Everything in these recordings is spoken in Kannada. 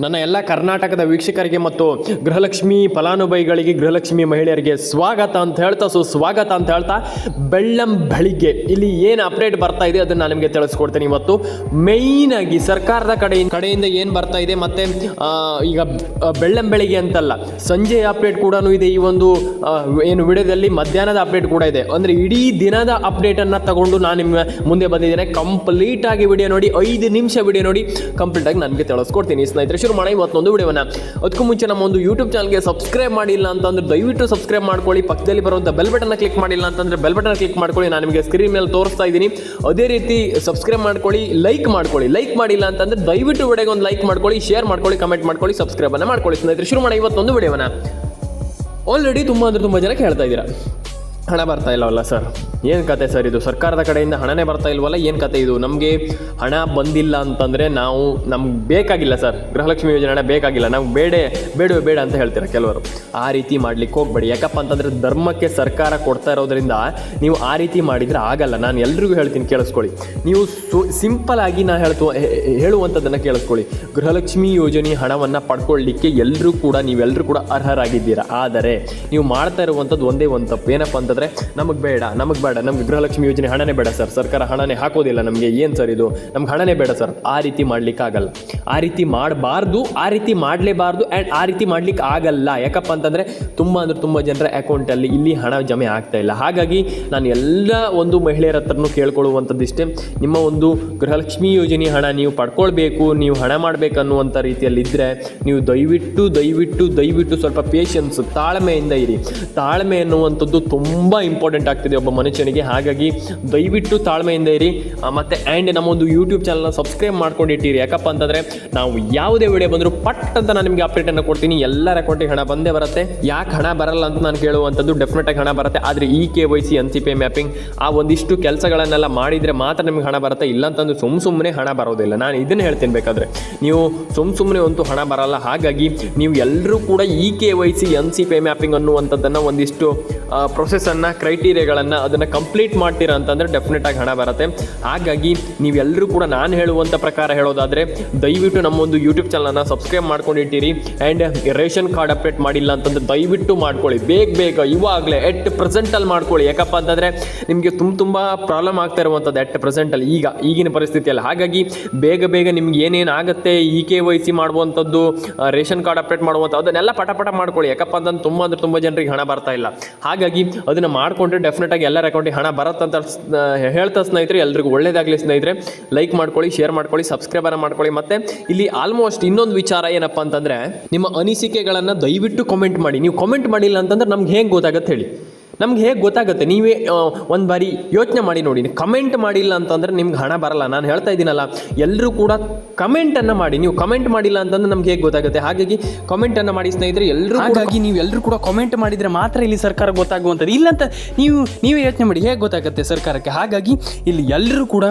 ನನ್ನ ಎಲ್ಲ ಕರ್ನಾಟಕದ ವೀಕ್ಷಕರಿಗೆ ಮತ್ತು ಗೃಹಲಕ್ಷ್ಮಿ ಫಲಾನುಭವಿಗಳಿಗೆ, ಗೃಹಲಕ್ಷ್ಮಿ ಮಹಿಳೆಯರಿಗೆ ಸ್ವಾಗತ ಅಂತ ಹೇಳ್ತಾ ಸೊ ಸ್ವಾಗತ ಅಂತ ಹೇಳ್ತಾ, ಬೆಳ್ಳಂ ಬೆಳಿಗ್ಗೆ ಇಲ್ಲಿ ಏನು ಅಪ್ಡೇಟ್ ಬರ್ತಾ ಇದೆ ಅದನ್ನು ನಾನು ನಿಮಗೆ ತಿಳಿಸ್ಕೊಡ್ತೀನಿ ಇವತ್ತು. ಮೇಯ್ನ್ ಆಗಿ ಸರ್ಕಾರದ ಕಡೆ ಕಡೆಯಿಂದ ಏನು ಬರ್ತಾ ಇದೆ ಮತ್ತು ಈಗ ಬೆಳ್ಳಂ ಬೆಳಿಗ್ಗೆ ಅಂತಲ್ಲ, ಸಂಜೆ ಅಪ್ಡೇಟ್ ಕೂಡ ಇದೆ ಈ ಒಂದು ಏನು ವಿಡಿಯೋದಲ್ಲಿ ಮಧ್ಯಾಹ್ನದ ಅಪ್ಡೇಟ್ ಕೂಡ ಇದೆ. ಅಂದರೆ ಇಡೀ ದಿನದ ಅಪ್ಡೇಟನ್ನು ತಗೊಂಡು ನಾನು ನಿಮ್ಮ ಮುಂದೆ ಬಂದಿದ್ದೇನೆ. ಕಂಪ್ಲೀಟ್ ಆಗಿ ವಿಡಿಯೋ ನೋಡಿ, ಐದು ನಿಮಿಷ ವಿಡಿಯೋ ನೋಡಿ ಕಂಪ್ಲೀಟಾಗಿ ನನಗೆ ತಿಳಿಸ್ಕೊಡ್ತೀನಿ. ಸ್ನೇಹಿತರೆ ಶುರು ಮಾಡೋಣ ಇವತ್ತೊಂದು ವಿಡಿಯೋನ. ಅದಕ್ಕೂ ಮುಂಚೆ ನಮ್ಮ ಒಂದು ಯೂಟ್ಯೂಬ್ ಚಾನಲ್ಗೆ ಸಬ್ಸ್ಕ್ರೈಬ್ ಮಾಡಿಲ್ಲ ಅಂತಂದ್ರೆ ದಯವಿಟ್ಟು ಸಬ್ಸ್ಕ್ರೈಬ್ ಮಾಡ್ಕೊಳ್ಳಿ. ಪಕ್ಕದಲ್ಲಿ ಬರುವಂಥ ಬೆಲ್ ಬಟನ್ ಕ್ಲಿಕ್ ಮಾಡಿಲ್ಲ ಅಂತಂದ್ರೆ ಬೆಲ್ ಬಟನ್ ಕ್ಲಿಕ್ ಮಾಡ್ಕೊಳ್ಳಿ. ನಾನು ನಿಮಗೆ ಸ್ಕ್ರೀನ್ ಮೇಲೆ ತೋರಿಸ್ತಾ ಇದ್ದೀನಿ. ಅದೇ ರೀತಿ ಸಬ್ಸ್ಕ್ರೈಬ್ ಮಾಡ್ಕೊಳ್ಳಿ ಲೈಕ್ ಮಾಡ್ಕೊಳ್ಳಿ. ಲೈಕ್ ಮಾಡಿಲ್ಲ ಅಂತಂದ್ರೆ ದಯವಿಟ್ಟು ವಿಡಿಯೋಗೆ ಒಂದು ಲೈಕ್ ಮಾಡ್ಕೊಳ್ಳಿ ಶೇರ್ ಮಾಡ್ಕೊಳ್ಳಿ ಕಮೆಂಟ್ ಮಾಡ್ಕೊಳ್ಳಿ ಸಬ್ಸ್ಕ್ರೈಬ್ ಅನ್ನ ಮಾಡ್ಕೊಳ್ಳಿ. ಸ್ನೇಹಿತರೆ, ಶುರು ಮಾಡೋಣ ಇವತ್ತೊಂದು ವಿಡಿಯೋನ ಆಲ್ರೆಡಿ ತುಂಬ ಅಂದರೆ ತುಂಬ ಜನ ಕೇಳ್ತಾ ಇದ್ದೀರಾ. ಹಣ ಬರ್ತಾ ಇಲ್ಲವಲ್ಲ ಸರ್? ಏನು ಕತೆ ಸರ್ ಇದು? ಸರ್ಕಾರದ ಕಡೆಯಿಂದ ಹಣನೇ ಬರ್ತಾ ಇಲ್ವಲ್ಲ? ಏನು ಕತೆ ಇದು? ನಮಗೆ ಹಣ ಬಂದಿಲ್ಲ ಅಂತಂದರೆ ನಾವು ನಮ್ಗೆ ಬೇಕಾಗಿಲ್ಲ ಸರ್. ಗೃಹಲಕ್ಷ್ಮಿ ಯೋಜನೆ ಹಣ ಬೇಕಾಗಿಲ್ಲ. ನಮ್ಗೆ ಬೇಡ, ಬೇಡವೇ ಬೇಡ ಅಂತ ಹೇಳ್ತೀರ ಕೆಲವರು? ಆ ರೀತಿ ಮಾಡ್ಲಿಕ್ಕೆ ಹೋಗ್ಬೇಡಿ. ಯಾಕಪ್ಪ ಅಂತಂದರೆ ಧರ್ಮಕ್ಕೆ ಸರ್ಕಾರ ಕೊಡ್ತಾ ಇರೋದ್ರಿಂದ ನೀವು ಆ ರೀತಿ ಮಾಡಿದರೆ ಆಗಲ್ಲ. ನಾನು ಎಲ್ರಿಗೂ ಹೇಳ್ತೀನಿ, ಕೇಳಿಸ್ಕೊಳ್ಳಿ. ನೀವು ಸು, ಸಿಂಪಲ್ ಆಗಿ ನಾ ಹೇಳ್ತು ಹೇಳುವಂಥದ್ದನ್ನು ಕೇಳಿಸ್ಕೊಳ್ಳಿ. ಗೃಹಲಕ್ಷ್ಮಿ ಯೋಜನೆ ಹಣವನ್ನು ಪಡ್ಕೊಳ್ಳಿಕ್ಕೆ ಎಲ್ಲರೂ ಕೂಡ ನೀವೆಲ್ಲರೂ ಕೂಡ ಅರ್ಹರಾಗಿದ್ದೀರಾ? ಆದರೆ ನೀವು ಮಾಡ್ತಾ ಇರುವಂಥದ್ದು ಒಂದೇ ಒಂದು ತಪ್ಪು. ಏನಪ್ಪ ಅಂತಂದರೆ ನಮಗೆ ಬೇಡ ನಮಗೆ ಬೇಡ, ನಮಗೆ ಗೃಹಲಕ್ಷ್ಮಿ ಯೋಜನೆ ಹಣನೇ ಬೇಡ ಸರ್ ಸರ್ಕಾರ ಹಣನೇ ಹಾಕೋದಿಲ್ಲ ನಮಗೆ, ಏನು ಸರ್ ಇದು? ನಮ್ಗೆ ಹಣನೇ ಬೇಡ ಸರ್ ಆ ರೀತಿ ಮಾಡ್ಲಿಕ್ಕೆ ಆಗಲ್ಲ ಆ ರೀತಿ ಮಾಡಬಾರ್ದು, ಆ ರೀತಿ ಮಾಡಲೇಬಾರ್ದು ಆ್ಯಂಡ್ ಆ ರೀತಿ ಮಾಡ್ಲಿಕ್ಕೆ ಆಗಲ್ಲ. ಯಾಕಪ್ಪ ಅಂತಂದರೆ ತುಂಬ ಅಂದರೆ ತುಂಬ ಜನರ ಅಕೌಂಟಲ್ಲಿ ಇಲ್ಲಿ ಹಣ ಜಮೆ ಆಗ್ತಾ ಇಲ್ಲ. ಹಾಗಾಗಿ ನಾನು ಎಲ್ಲ ಒಂದು ಮಹಿಳೆಯರ ಹತ್ರನೂ ಕೇಳ್ಕೊಳ್ಳುವಂಥದ್ದಿಷ್ಟೇ ನಿಮ್ಮ ಒಂದು ಗೃಹಲಕ್ಷ್ಮಿ ಯೋಜನೆ ಹಣ ನೀವು ಪಡ್ಕೊಳ್ಬೇಕು, ನೀವು ಹಣ ಮಾಡಬೇಕು ಅನ್ನುವಂಥ ರೀತಿಯಲ್ಲಿ ಇದ್ದರೆ ನೀವು ದಯವಿಟ್ಟು ದಯವಿಟ್ಟು ದಯವಿಟ್ಟು ಸ್ವಲ್ಪ ಪೇಷನ್ಸ್ ತಾಳ್ಮೆಯಿಂದ ಇರಿ. ತಾಳ್ಮೆ ಅನ್ನುವಂಥದ್ದು ತುಂಬ ಇಂಪಾರ್ಟೆಂಟ್ ಆಗ್ತಿದೆ ಒಬ್ಬ ಮನುಷ್ಯನಿಗೆ. ಹಾಗಾಗಿ ದಯವಿಟ್ಟು ತಾಳ್ಮೆಯಿಂದ ಇರಿ. ಮತ್ತು ಆ್ಯಂಡ್ ನಮ್ಮ ಒಂದು ಯೂಟ್ಯೂಬ್ ಚಾನಲ್ನ ಸಬ್ಸ್ಕ್ರೈಬ್ ಮಾಡ್ಕೊಂಡಿಟ್ಟಿರಿ. ಯಾಕಪ್ಪ ಅಂತಂದರೆ ನಾವು ಯಾವುದೇ ವಿಡಿಯೋ ಬಂದರೂ ಪಟ್ ಅಂತ ನಾನು ನಿಮಗೆ ಅಪ್ಡೇಟನ್ನು ಕೊಡ್ತೀನಿ. ಎಲ್ಲರ ಅಕೌಂಟಿಗೆ ಹಣ ಬಂದೇ ಬರುತ್ತೆ. ಯಾಕೆ ಹಣ ಬರಲ್ಲ ಅಂತ ನಾನು ಕೇಳುವಂಥದ್ದು ಡೆಫಿನೆಟಾಗಿ ಹಣ ಬರುತ್ತೆ. ಆದರೆ ಈ K Y C N C pay mapping ಆ ಒಂದಿಷ್ಟು ಕೆಲಸಗಳನ್ನೆಲ್ಲ ಮಾಡಿದರೆ ಮಾತ್ರ ನಿಮಗೆ ಹಣ ಬರುತ್ತೆ. ಇಲ್ಲಂತಂದು ಸುಮ್ಮ ಸುಮ್ಮನೆ ಹಣ ಬರೋದಿಲ್ಲ. ನಾನು ಇದನ್ನು ಹೇಳ್ತೀನಿ ಬೇಕಾದರೆ. ನೀವು ಸುಮ್ಮ ಸುಮ್ಮನೆ ಅಂತೂ ಹಣ ಬರಲ್ಲ. ಹಾಗಾಗಿ ನೀವು ಎಲ್ಲರೂ ಕೂಡ e K Y C N C pay mapping ಅನ್ನುವಂಥದ್ದನ್ನು ಒಂದಿಷ್ಟು ಪ್ರೊಸೆಸನ್ನು ಕ್ರೈಟೀರಿಯಾಗಳನ್ನು ಅದನ್ನು ಕಂಪ್ಲೀಟ್ ಮಾಡ್ತೀರಾ ಅಂತಂದರೆ ಡೆಫಿನೆಟಾಗಿ ಹಣ ಬರುತ್ತೆ. ಹಾಗಾಗಿ ನೀವೆಲ್ಲರೂ ಕೂಡ ನಾನು ಹೇಳುವಂಥ ಪ್ರಕಾರ ಹೇಳೋದಾದರೆ, ದಯವಿಟ್ಟು ನಮ್ಮ ಒಂದು ಯೂಟ್ಯೂಬ್ ಚಾನಲನ್ನು ಸಬ್ಸ್ಕ್ರೈಬ್ ಮಾಡ್ಕೊಂಡಿಟ್ಟಿರಿ ಆ್ಯಂಡ್ ರೇಷನ್ ಕಾರ್ಡ್ ಅಪ್ಡೇಟ್ ಮಾಡಿಲ್ಲ ಅಂತಂದ್ರೆ ದಯವಿಟ್ಟು ಮಾಡ್ಕೊಳ್ಳಿ. ಬೇಗ ಬೇಗ, ಇವಾಗಲೇ ಎಟ್ ಪ್ರೆಸೆಂಟಲ್ಲಿ ಮಾಡ್ಕೊಳ್ಳಿ. ಯಾಕಪ್ಪ ಅಂತಂದರೆ ನಿಮಗೆ ತುಂಬ ತುಂಬ ಪ್ರಾಬ್ಲಮ್ ಆಗ್ತಾ ಇರುವಂಥದ್ದು ಎಟ್ ಪ್ರೆಸೆಂಟಲ್ಲಿ ಈಗ, ಈಗಿನ ಪರಿಸ್ಥಿತಿಯಲ್ಲಿ. ಹಾಗಾಗಿ ಬೇಗ ಬೇಗ ನಿಮ್ಗೆ ಏನೇನು ಆಗುತ್ತೆ ಇ ಕೆ ವೈ ಸಿ ಮಾಡುವಂಥದ್ದು ರೇಷನ್ ಕಾರ್ಡ್ ಅಪ್ಡೇಟ್ ಮಾಡುವಂಥದ್ದು ಅದನ್ನೆಲ್ಲ ಪಟ ಪಟ ಮಾಡ್ಕೊಳ್ಳಿ. ಯಾಕಪ್ಪ ಅಂತಂದ್ರೆ ತುಂಬ ಅಂದರೆ ತುಂಬ ಜನರಿಗೆ ಹಣ ಬರ್ತಾ ಇಲ್ಲ. ಹಾಗಾಗಿ ಅದನ್ನು ಮಾಡಿಕೊಂಡ್ರೆ ಡೆಫಿನೆಟಾಗಿ ಎಲ್ಲರ ಅಕೌಂಟಿಗೆ ಹಣ ಬರುತ್ತಂತ ಹೇಳ್ತಾ ಸ್ನೇಹಿತರೆ, ಎಲ್ರಿಗೂ ಒಳ್ಳೇದಾಗಲಿ ಸ್ನೇಹಿತರೆ. ಲೈಕ್ ಮಾಡ್ಕೊಳ್ಳಿ ಶೇರ್ ಮಾಡ್ಕೊಳ್ಳಿ ಸಬ್ಸ್ಕ್ರೈಬರ್ ಮಾಡ್ಕೊಳ್ಳಿ. ಮತ್ತೆ ಇಲ್ಲಿ ಆಲ್ಮೋಸ್ಟ್ ಇನ್ನೊಂದು ವಿಚಾರ ಏನಪ್ಪ ಅಂತಂದರೆ, ನಿಮ್ಮ ಅನಿಸಿಕೆಗಳನ್ನು ದಯವಿಟ್ಟು ಕಾಮೆಂಟ್ ಮಾಡಿ. ನೀವು ಕಾಮೆಂಟ್ ಮಾಡಿಲ್ಲ ಅಂತಂದ್ರೆ ನಮ್ಗೆ ಹೇಗೆ ಗೊತ್ತಾಗತ್ತೆ ಹೇಳಿ. ನಮ್ಗೆ ಹೇಗೆ ಗೊತ್ತಾಗುತ್ತೆ? ನೀವೇ ಒಂದು ಬಾರಿ ಯೋಚನೆ ಮಾಡಿ ನೋಡಿ. ಕಮೆಂಟ್ ಮಾಡಿಲ್ಲ ಅಂತಂದರೆ ನಿಮ್ಗೆ ಹಣ ಬರಲ್ಲ. ನಾನು ಹೇಳ್ತಾ ಇದ್ದೀನಲ್ಲ ಎಲ್ಲರೂ ಕೂಡ ಕಮೆಂಟನ್ನು ಮಾಡಿ. ನೀವು ಕಮೆಂಟ್ ಮಾಡಿಲ್ಲ ಅಂತಂದ್ರೆ ನಮ್ಗೆ ಹೇಗೆ ಗೊತ್ತಾಗುತ್ತೆ? ಹಾಗಾಗಿ ಕಮೆಂಟನ್ನು ಮಾಡಿ ಸ್ನೇಹಿತರೆ ಎಲ್ಲರೂ ಹಾಗಾಗಿ ನೀವು ಎಲ್ಲರೂ ಕೂಡ ಕಮೆಂಟ್ ಮಾಡಿದರೆ ಮಾತ್ರ ಇಲ್ಲಿ ಸರ್ಕಾರ ಗೊತ್ತಾಗುವಂಥದ್ದು. ಇಲ್ಲಂತ ನೀವು, ನೀವೇ ಯೋಚನೆ ಮಾಡಿ, ಹೇಗೆ ಗೊತ್ತಾಗುತ್ತೆ ಸರ್ಕಾರಕ್ಕೆ? ಹಾಗಾಗಿ ಇಲ್ಲಿ ಎಲ್ಲರೂ ಕೂಡ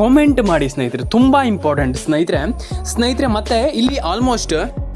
ಕಾಮೆಂಟ್ ಮಾಡಿ ಸ್ನೇಹಿತರೆ. ತುಂಬ ಇಂಪಾರ್ಟೆಂಟ್ ಸ್ನೇಹಿತರೆ. ಸ್ನೇಹಿತರೆ, ಮತ್ತೆ ಇಲ್ಲಿ ಆಲ್ಮೋಸ್ಟ್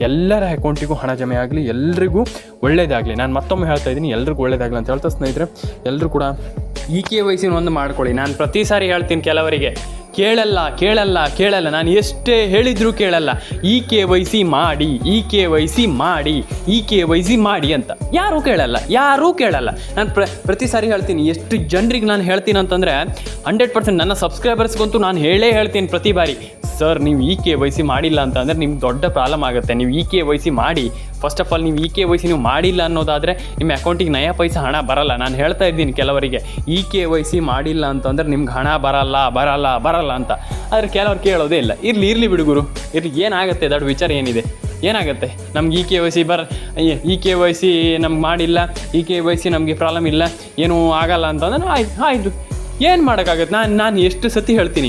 ಎಲ್ಲರ ಅಕೌಂಟಿಗೂ ಹಣ ಜಮೆ ಆಗಲಿ, ಎಲ್ರಿಗೂ ಒಳ್ಳೇದಾಗಲಿ. ನಾನು ಮತ್ತೊಮ್ಮೆ ಹೇಳ್ತಾ ಇದ್ದೀನಿ, ಎಲ್ರಿಗೂ ಒಳ್ಳೇದಾಗಲಿ ಅಂತ ಹೇಳ್ತಾ ಸ್ನೇಹಿತರೆ ಎಲ್ಲರೂ ಕೂಡ ಇ ಕೆ ವಯಸ್ಸಿನ ಒಂದು ಮಾಡ್ಕೊಳ್ಳಿ. ನಾನು ಪ್ರತಿ ಸಾರಿ ಹೇಳ್ತೀನಿ ಕೆಲವರಿಗೆ. ಕೇಳಲ್ಲ ಕೇಳಲ್ಲ ಕೇಳಲ್ಲ. ನಾನು ಎಷ್ಟೇ ಹೇಳಿದರೂ ಕೇಳಲ್ಲ. ಈ ಕೆ ವೈ ಸಿ ಮಾಡಿ, ಈ ಕೆ ವೈ ಸಿ ಮಾಡಿ, ಈ ಕೆ ವೈ ಸಿ ಮಾಡಿ ಅಂತ. ಯಾರೂ ಕೇಳಲ್ಲ ಯಾರೂ ಕೇಳಲ್ಲ. ನಾನು ಪ್ರ, ಪ್ರತಿ ಸಾರಿ ಹೇಳ್ತೀನಿ, ಎಷ್ಟು ಜನರಿಗೆ ನಾನು ಹೇಳ್ತೀನಿ ಅಂತಂದರೆ, ಹಂಡ್ರೆಡ್ ಪರ್ಸೆಂಟ್ ನನ್ನ ಸಬ್ಸ್ಕ್ರೈಬರ್ಸ್ಗಂತೂ ನಾನು ಹೇಳೇ ಹೇಳ್ತೀನಿ ಪ್ರತಿ ಬಾರಿ. ಸರ್, ನೀವು ಇ ಕೆ ವೈ ಸಿ ಮಾಡಿಲ್ಲ ಅಂತಂದರೆ ನಿಮ್ಗೆ ದೊಡ್ಡ ಪ್ರಾಬ್ಲಮ್ ಆಗುತ್ತೆ. ನೀವು ಇ ಕೆ ವೈ ಸಿ ಮಾಡಿ ಫಸ್ಟ್ ಆಫ್ ಆಲ್ ನೀವು ಇ ಕೆ ವೈ ಸಿ ನೀವು ಮಾಡಿಲ್ಲ ಅನ್ನೋದಾದರೆ ನಿಮ್ಮ ಅಕೌಂಟಿಗೆ ನಯ ಪೈಸೆ ಹಣ ಬರಲ್ಲ. ನಾನು ಹೇಳ್ತಾ ಇದ್ದೀನಿ ಕೆಲವರಿಗೆ ಇ ಕೆ ವೈ ಸಿ ಮಾಡಿಲ್ಲ ಅಂತಂದರೆ ನಿಮ್ಗೆ ಹಣ ಬರಲ್ಲ ಬರಲ್ಲ ಬರಲ್ಲ ಅಂತ. ಆದರೆ ಕೆಲವರು ಕೇಳೋದೇ ಇಲ್ಲ. ಇರಲಿ ಇರಲಿ ಬಿಡುಗುರು ಇರಲಿ, ಏನಾಗುತ್ತೆ? ದೊಡ್ಡ ವಿಚಾರ ಏನಿದೆ? ಏನಾಗುತ್ತೆ? ನಮ್ಗೆ ಇ ಕೆ ವೈ ಸಿ ಬರ ಇ ಕೆ ವೈ ಸಿ ನಮ್ಗೆ ಮಾಡಿಲ್ಲ ಇ ಕೆ ವೈ ಸಿ ನಮಗೆ ಪ್ರಾಬ್ಲಮ್ ಇಲ್ಲ, ಏನೂ ಆಗಲ್ಲ ಅಂತಂದ್ರೆ ಆಯ್ತು ಆಯಿತು. ಏನು ಮಾಡೋಕ್ಕಾಗತ್ತೆ? ನಾನು ನಾನು ಎಷ್ಟು ಸತಿ ಹೇಳ್ತೀನಿ